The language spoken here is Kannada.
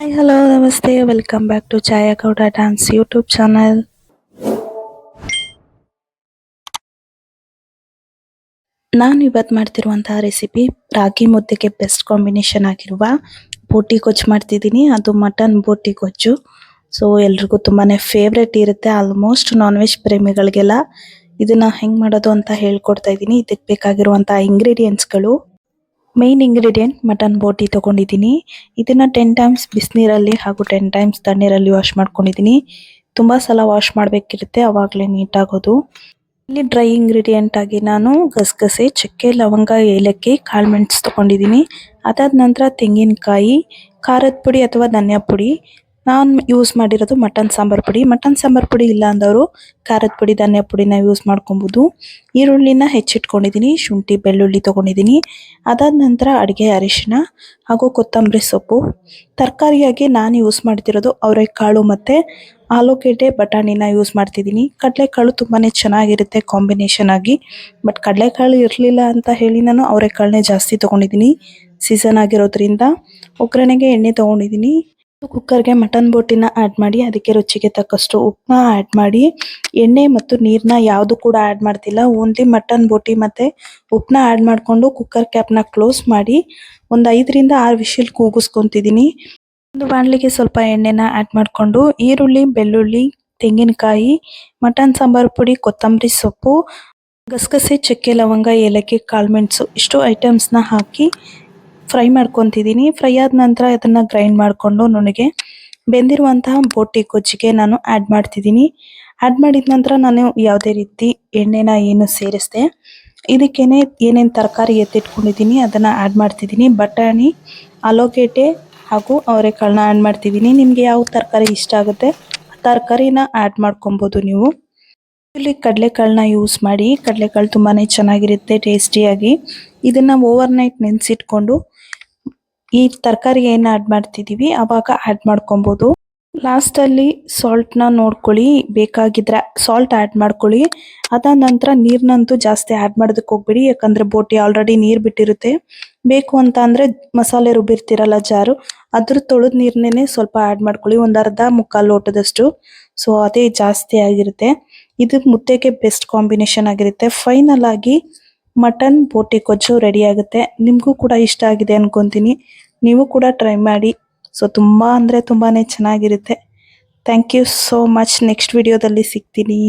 ಹಾಯ್ ಹಲೋ ನಮಸ್ತೆ welcome back to Chhaya Gowda dance YouTube channel ನಾನು ಇವತ್ತು ಮಾಡ್ತಿರುವಂತಹ ರೆಸಿಪಿ ರಾಗಿ ಮುದ್ದೆಗೆ ಬೆಸ್ಟ್ ಕಾಂಬಿನೇಷನ್ ಆಗಿರುವ ಬೋಟಿ ಗೊಜ್ಜು ಮಾಡ್ತಿದ್ದೀನಿ. ಅದು ಮಟನ್ ಬೋಟಿ ಗೊಜ್ಜು. ಸೊ ಎಲ್ರಿಗೂ ತುಂಬಾನೇ ಫೇವ್ರೆಟ್ ಇರುತ್ತೆ. ಆಲ್ಮೋಸ್ಟ್ ನಾನ್ ವೆಜ್ ಪ್ರೇಮಿಗಳಿಗೆಲ್ಲ ಇದನ್ನ ಹೆಂಗ್ ಮಾಡೋದು ಅಂತ ಹೇಳ್ಕೊಡ್ತಾ ಇದ್ದೀನಿ. ಇದಕ್ಕೆ ಬೇಕಾಗಿರುವಂತಹ ಇಂಗ್ರೀಡಿಯೆಂಟ್ಸ್ಗಳು ಮೇನ್ ಇಂಗ್ರೀಡಿಯೆಂಟ್ ಮಟನ್ ಬೋಟಿ ತಗೊಂಡಿದ್ದೀನಿ. ಇದನ್ನ ಟೆನ್ ಟೈಮ್ಸ್ ಬಿಸಿನೀರಲ್ಲಿ ಹಾಗೂ ಟೆನ್ ಟೈಮ್ಸ್ ತಣ್ಣೀರಲ್ಲಿ ವಾಶ್ ಮಾಡ್ಕೊಂಡಿದ್ದೀನಿ. ತುಂಬಾ ಸಲ ವಾಶ್ ಮಾಡಬೇಕಿರುತ್ತೆ, ಅವಾಗಲೇ ನೀಟ್ ಆಗೋದು ಇಲ್ಲಿ ಡ್ರೈ ಇಂಗ್ರೀಡಿಯೆಂಟ್ ಆಗಿ ನಾನು ಗಸಗಸೆ, ಚಕ್ಕೆ, ಲವಂಗ, ಏಲಕ್ಕಿ ಕಾಳುಮೆಣಸು ತೊಗೊಂಡಿದ್ದೀನಿ. ಅದಾದ ನಂತರ ತೆಂಗಿನಕಾಯಿ, ಖಾರದ ಪುಡಿ ಅಥವಾ ಧನಿಯಾ ಪುಡಿ. ನಾನು ಯೂಸ್ ಮಾಡಿರೋದು ಮಟನ್ ಸಾಂಬಾರು ಪುಡಿ. ಮಟನ್ ಸಾಂಬಾರು ಪುಡಿ ಇಲ್ಲ ಅಂದವರು ಖಾರದ ಪುಡಿ, ಧನಿಯಾ ಪುಡಿನ ಯೂಸ್ ಮಾಡ್ಕೊಬೋದು. ಈರುಳ್ಳಿನ ಹೆಚ್ಚಿಟ್ಕೊಂಡಿದ್ದೀನಿ ಶುಂಠಿ, ಬೆಳ್ಳುಳ್ಳಿ ತೊಗೊಂಡಿದ್ದೀನಿ ಅದಾದ ನಂತರ ಅಡುಗೆ ಅರಿಶಿನ ಹಾಗೂ ಕೊತ್ತಂಬರಿ ಸೊಪ್ಪು. ತರಕಾರಿಯಾಗಿ ನಾನು ಯೂಸ್ ಮಾಡ್ತಿರೋದು ಅವರೆಕಾಳು ಮತ್ತು ಆಲೂಗೆಡ್ಡೆ ಬಟಾಣಿನ ಯೂಸ್ ಮಾಡ್ತಿದ್ದೀನಿ ಕಡಲೆಕಾಳು ತುಂಬಾ ಚೆನ್ನಾಗಿರುತ್ತೆ ಕಾಂಬಿನೇಷನ್ ಆಗಿ. ಬಟ್ ಕಡಲೆಕಾಳು ಇರಲಿಲ್ಲ ಅಂತ ಹೇಳಿ ನಾನು ಅವರೆಕಾಳನ್ನೇ ಜಾಸ್ತಿ ತಗೊಂಡಿದ್ದೀನಿ ಸೀಸನ್ ಆಗಿರೋದ್ರಿಂದ. ಒಗ್ಗರಣೆಗೆ ಎಣ್ಣೆ ತಗೊಂಡಿದ್ದೀನಿ ಕುಕ್ಕರ್ಗೆ ಮಟನ್ ಬೋಟಿನ ಆ್ಯಡ್ ಮಾಡಿ, ಅದಕ್ಕೆ ರುಚಿಗೆ ತಕ್ಕಷ್ಟು ಉಪ್ಪನ್ನ ಆ್ಯಡ್ ಮಾಡಿ, ಎಣ್ಣೆ ಮತ್ತು ನೀರನ್ನ ಯಾವುದು ಕೂಡ ಆ್ಯಡ್ ಮಾಡ್ತಿಲ್ಲ. ಓನ್ಲಿ ಮಟನ್ ಬೋಟಿ ಮತ್ತೆ ಉಪ್ಪನ್ನ ಆ್ಯಡ್ ಮಾಡ್ಕೊಂಡು ಕುಕ್ಕರ್ ಕ್ಯಾಪ್ನ ಕ್ಲೋಸ್ ಮಾಡಿ, ಒಂದು ಐದರಿಂದ ಆರು ವಿಷಲ್ ಕೂಗಿಸ್ಕೊತಿದ್ದೀನಿ ಒಂದು ಬಾಣಲಿಗೆ ಸ್ವಲ್ಪ ಎಣ್ಣೆನ ಆ್ಯಡ್ ಮಾಡ್ಕೊಂಡು, ಈರುಳ್ಳಿ, ಬೆಳ್ಳುಳ್ಳಿ, ತೆಂಗಿನಕಾಯಿ, ಮಟನ್ ಸಾಂಬಾರ್ ಪುಡಿ, ಕೊತ್ತಂಬರಿ ಸೊಪ್ಪು, ಗಸಗಸೆ, ಚಕ್ಕೆ, ಲವಂಗ, ಏಲಕ್ಕಿ, ಕಾಳುಮೆಣಸು, ಇಷ್ಟು ಐಟಮ್ಸ್ನ ಹಾಕಿ ಫ್ರೈ ಮಾಡ್ಕೊತಿದ್ದೀನಿ ಫ್ರೈ ಆದ ನಂತರ ಇದನ್ನು ಗ್ರೈಂಡ್ ಮಾಡಿಕೊಂಡು ನನಗೆ ಬೆಂದಿರುವಂತಹ ಬೋಟಿ ಗೊಜ್ಜಿಗೆ ನಾನು ಆ್ಯಡ್ ಮಾಡ್ತಿದ್ದೀನಿ ಆ್ಯಡ್ ಮಾಡಿದ ನಂತರ ನಾನು ಯಾವುದೇ ರೀತಿ ಎಣ್ಣೆನ ಏನು ಸೇರಿಸಿದೆ. ಇದಕ್ಕೇನೆ ಏನೇನು ತರಕಾರಿ ಎತ್ತಿಟ್ಕೊಂಡಿದ್ದೀನಿ ಅದನ್ನ ಆ್ಯಡ್ ಮಾಡ್ತಿದ್ದೀನಿ ಬಟಾಣಿ, ಆಲೂಗೆಡ್ಡೆ ಹಾಗೂ ಅವರೆಕಾಳನ್ನ ಆ್ಯಡ್ ಮಾಡ್ತಿದ್ದೀನಿ ನಿಮಗೆ ಯಾವ ತರಕಾರಿ ಇಷ್ಟ ಆಗುತ್ತೆ ತರಕಾರಿನ ಆ್ಯಡ್ ಮಾಡ್ಕೊಬೋದು ನೀವು. ಇಲ್ಲಿ ಕಡಲೆಕಾಳನ್ನ ಯೂಸ್ ಮಾಡಿ. ಕಡಲೆಕಾಳು ತುಂಬಾ ಚೆನ್ನಾಗಿರುತ್ತೆ ಟೇಸ್ಟಿಯಾಗಿ ಇದನ್ನು ಓವರ್ ನೈಟ್ ನೆನೆಸಿಟ್ಕೊಂಡು ಈ ತರಕಾರಿ ಏನು ಆಡ್ ಮಾಡ್ತಿದೀವಿ, ಅವಾಗ ಆಡ್ ಮಾಡ್ಕೊಬೋದು. ಲಾಸ್ಟಲ್ಲಿ ಅಲ್ಲಿ ಸಾಲ್ಟ್ನ ನೋಡ್ಕೊಳ್ಳಿ, ಬೇಕಾಗಿದ್ರೆ ಸಾಲ್ಟ್ ಆಡ್ ಮಾಡ್ಕೊಳ್ಳಿ. ಅದಾದ ನಂತರ ನೀರಿನಂತೂ ಜಾಸ್ತಿ ಆಡ್ ಮಾಡೋದಕ್ಕೆ ಹೋಗ್ಬೇಡಿ, ಯಾಕಂದ್ರೆ ಬೋಟಿ ಆಲ್ರೆಡಿ ನೀರ್ ಬಿಟ್ಟಿರುತ್ತೆ. ಬೇಕು ಅಂತ ಅಂದರೆ ಮಸಾಲೆ ರುಬ್ಬಿರ್ತೀರಲ್ಲ ಜಾರು, ಅದ್ರ ತೊಳೆದ ನೀರನ್ನೇ ಸ್ವಲ್ಪ ಆಡ್ ಮಾಡ್ಕೊಳ್ಳಿ, ಒಂದು ಅರ್ಧ ಮುಕ್ಕಾಲು ಲೋಟದಷ್ಟು. ಸೊ ಅದೇ ಜಾಸ್ತಿ ಆಗಿರುತ್ತೆ. ಇದು ಮುದ್ದೆಗೆ ಬೆಸ್ಟ್ ಕಾಂಬಿನೇಷನ್ ಆಗಿರುತ್ತೆ. ಫೈನಲ್ ಆಗಿ ಮಟನ್ ಬೋಟಿ ಗೊಜ್ಜು ರೆಡಿ ಆಗುತ್ತೆ. ನಿಮಗೂ ಕೂಡ ಇಷ್ಟ ಆಗಿದೆ ಅನ್ಕೊಂತೀನಿ. ನೀವು ಕೂಡ ಟ್ರೈ ಮಾಡಿ. ಸೊ ತುಂಬ ಅಂದರೆ ತುಂಬಾನೇ ಚೆನ್ನಾಗಿರುತ್ತೆ. Thank you so much next ವಿಡಿಯೋದಲ್ಲಿ ಸಿಗ್ತೀನಿ.